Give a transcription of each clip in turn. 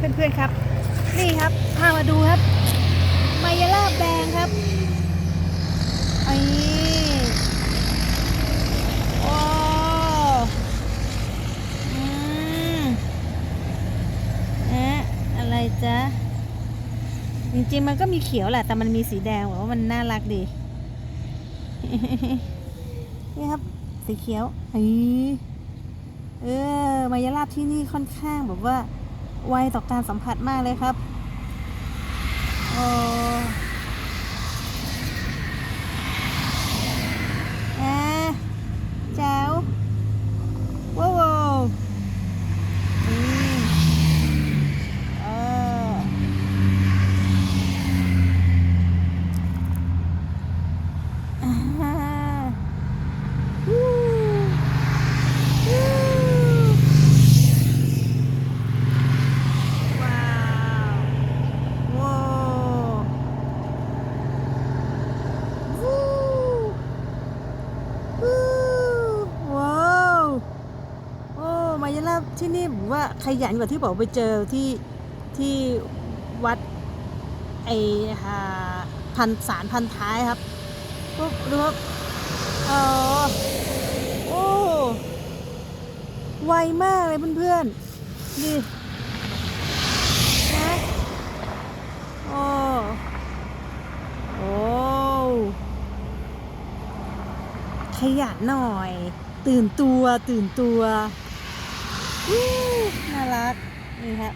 เพื่อนๆครับ นี่ครับพามาดูครับ มายาลาแดงครับไอ้โอ้อืมเอ๊ะอะไรจ๊ะ จริงๆมันก็มีเขียวแหละ แต่มันมีสีแดงบอกว่ามันน่ารักดี นี่ครับ สีเขียวไอ้เออ มายาลาบที่นี่ค่อนข้างแบบว่า ไวต่อการสัมผัสมากเลยครับโอ้แอะแจ๋วว้าวว้าวอืมเอออ่าวู้วู้ ว้าวว้าววู้วู้ว้าวโอ้มายาลาบ ที่นี่ผมว่าขยันกว่าที่บอกไปเจอที่ที่วัดไอฮาพันสารพันท้ายครับปุ๊บดูครับอ๋อโอ้ไวมากเลยเพื่อนๆนี่นะโอ้โอ้ขยันหน่อย ตื่นตัวตื่นตัว น่ารัก นี่ครับ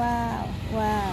ว้าว ว้าว